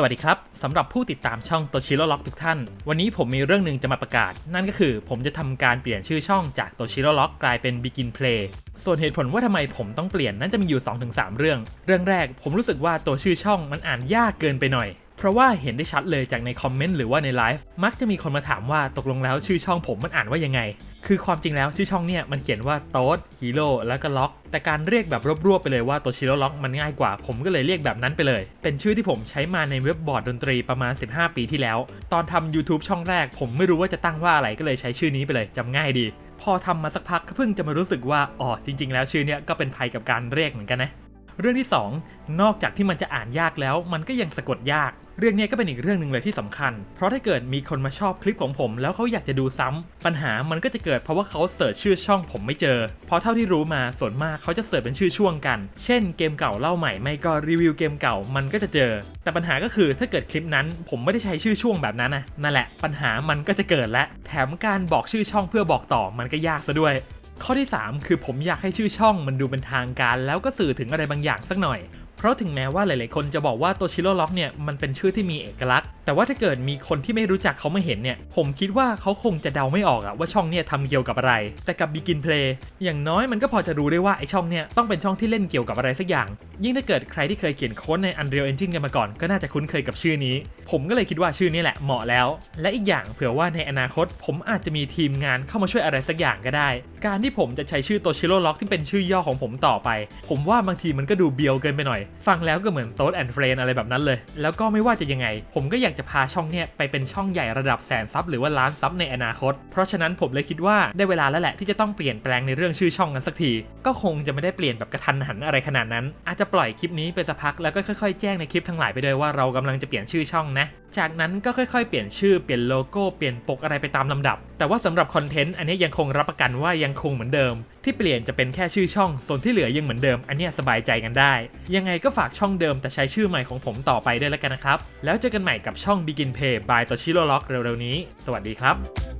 สวัสดีครับสำหรับผู้ติดตามช่องโตชิโร่ล็อกทุกท่าน วันนี้ผมมีเรื่องหนึ่งจะมาประกาศ นั่นก็คือผมจะทำการเปลี่ยนชื่อช่องจากโตชิโร่ล็อกกลายเป็น Begin Play ส่วนเหตุผลว่าทำไมผมต้องเปลี่ยนนั่นจะมีอยู่ 2-3 เรื่อง เรื่องแรกผมรู้สึกว่าตัวชื่อช่องมันอ่านยากเกินไปหน่อย เพราะว่าเห็นได้ชัดเลยจากในคอมเมนต์หรือว่าในไลฟ์มักจะมีคนมาถามว่าตกลงแล้วชื่อช่องผมมันอ่านว่ายังไง คือความจริงแล้วชื่อช่องเนี่ยมันเขียนว่าโต๊ดฮีโร่แล้วก็ล็อก แต่การเรียกแบบรวบๆไปเลยว่าโตชิโร่ล็อกมันง่ายกว่า ผมก็เลยเรียกแบบนั้นไปเลย เป็นชื่อที่ผมใช้มาในเว็บบอร์ดดนตรีประมาณ 15 ปีที่แล้ว ตอนทำ YouTube ช่องแรก ผมไม่รู้ว่าจะตั้งว่าอะไรก็เลยใช้ชื่อนี้ไปเลยจำง่ายดี พอทำมาสักพักก็เพิ่งจะมารู้สึกว่าอ๋อจริง ๆ แล้วชื่อเนี่ยก็เป็นภัยกับการเรียกเหมือนกันนะ เรื่องที่ 2 นอกจากที่มันจะอ่านยากแล้ว มันก็ยังสะกดยาก เรื่องนี้ก็เป็นอีกเรื่องหนึ่งเลยที่สำคัญ เพราะถ้าเกิดมีคนมาชอบคลิปของผม แล้วเขาอยากจะดูซ้ำปัญหามันก็จะเกิดเพราะว่าเขาเสิร์ชชื่อช่องผมไม่เจอ เพราะเท่าที่รู้มาส่วนมากเขาจะเสิร์ชเป็นชื่อช่วงกัน เช่นเกมเก่าเล่าใหม่ไม่ก็รีวิวเกมเก่ามันก็จะเจอ แต่ปัญหาก็คือถ้าเกิดคลิปนั้น ผมไม่ได้ใช้ชื่อช่วงแบบนั้นนะนั่นแหละปัญหามันก็จะเกิดและ แถมการบอกชื่อช่องเพื่อบอกต่อมันก็ยากซะด้วย ข้อที่ 3 คือผมอยากให้ชื่อช่องมันดูเป็นทางการ แล้วก็สื่อถึงอะไรบางอย่างสักหน่อย เพราะถึงแม้ว่าหลาย ๆ คนจะบอกว่าตัวชิโร่ล็อกเนี่ยมันเป็นชื่อที่มีเอกลักษณ์ แต่ว่าถ้าเกิดมีคนที่ไม่รู้จักเขาไม่เห็นเนี่ย ผมคิดว่าเขาคงจะเดาไม่ออกอะว่าช่องเนี่ยทำเกี่ยวกับอะไร แต่กับ Begin Play อย่างน้อยมันก็พอจะรู้ได้ว่าไอช่องเนี่ยต้องเป็นช่องที่เล่นเกี่ยวกับอะไรสักอย่าง ยิ่งถ้าเกิดใครที่เคยเขียนโค้ดใน Unreal Engine กันมาก่อน ก็น่าจะคุ้นเคยกับชื่อนี้ ผมก็เลยคิดว่าชื่อนี้แหละเหมาะแล้ว และอีกอย่างเผื่อว่าในอนาคต ผมอาจจะมีทีมงานเข้ามาช่วยอะไรสักอย่างก็ได้ การที่ผมจะใช้ชื่อตัวชิโร่ล็อกที่เป็นชื่อย่อของผมต่อไป ผมว่าบางทีมันก็ดูเบียวเกินไปหน่อย ฟังแล้วก็เหมือนโต๊ดแอนด์เฟรนอะไรแบบนั้นเลย แล้วก็ไม่ว่าจะยังไง ผมก็อยากจะพาช่องเนี่ยไปเป็นช่องใหญ่ระดับแสนซับหรือว่าล้านซับในอนาคต เพราะฉะนั้นผมเลยคิดว่าได้เวลาแล้วแหละที่จะต้องเปลี่ยนแปลงในเรื่องชื่อช่องกันสักที ก็คงจะไม่ได้เปลี่ยนแบบกระทันหันอะไรขนาดนั้น อาจจะปล่อยคลิปนี้ไปสักพักแล้วก็ค่อยๆ แจ้งในคลิปทั้งหลายไปด้วยว่าเรากำลังจะเปลี่ยนชื่อช่องนะ จากนั้นก็ค่อยๆ เปลี่ยนชื่อเปลี่ยนโลโก้เปลี่ยนปกอะไรไปตามลำดับ แต่ว่าสำหรับคอนเทนต์อันนี้ยังคงรับประกันว่ายังคงเหมือนเดิม ที่เปลี่ยนจะเป็นแค่ชื่อช่อง ส่วนที่เหลือยังเหมือนเดิม อันเนี้ยสบายใจกันได้ ยังไงก็ฝากช่องเดิมแต่ใช้ชื่อใหม่ของผมต่อไปด้วยแล้วกันนะครับ แล้วเจอกันใหม่กับช่อง Begin Pay by ตัวชิโร่ล็อกเร็วๆนี้ สวัสดีครับ